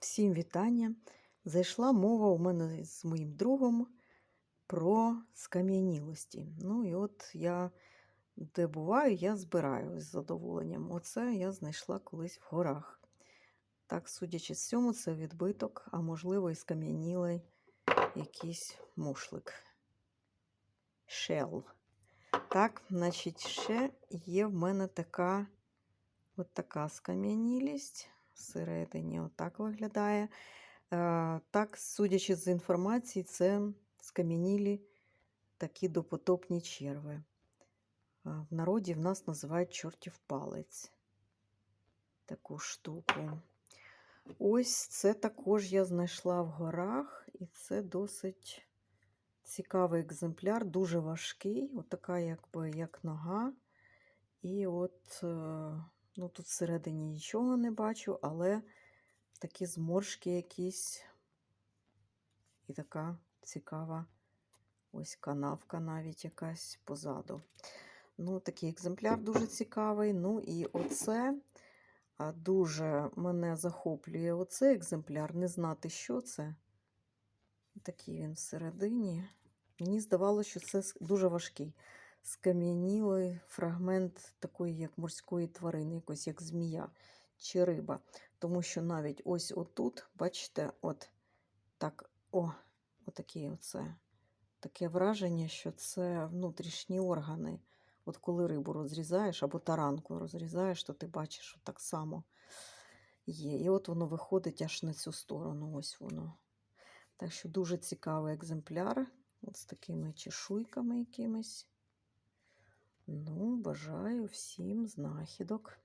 Всім вітання. Зайшла мова у мене з моїм другом про скам'янілості. Ну і от я де буваю, я збираю з задоволенням. Оце я знайшла колись в горах. Так, судячи з цьому, це відбиток, а можливо, і скам'янілий якийсь мушлик. Шел. Так, значить, ще є в мене така от така скам'янілість. Всередині отак виглядає. Е, Так, судячи з інформації, це скам'янілі такі допотопні черви. Е, В народі в нас називають чортів палець. Таку штуку. Ось це також я знайшла в горах, і це досить цікавий екземпляр, дуже важкий, отака, якби як нога. І от, е, ну тут всередині нічого не бачу, але такі зморшки якісь. І така цікава ось канавка навіть якась позаду. Ну, такий екземпляр дуже цікавий. Ну і оце дуже мене захоплює оцей екземпляр, не знати, що це. Такий він всередині. Мені здавалося, що це дуже важкий. Скам'янілий фрагмент такої, як морської тварини, якось як змія чи риба. Тому що навіть ось отут, бачите, от так, о, отакі оце. Таке враження, що це внутрішні органи. От коли рибу розрізаєш або таранку розрізаєш, то ти бачиш, що так само є. І от воно виходить аж на цю сторону. Ось воно. Так що дуже цікавий екземпляр. От з такими чешуйками якимись. Ну, бажаю всім знахідок.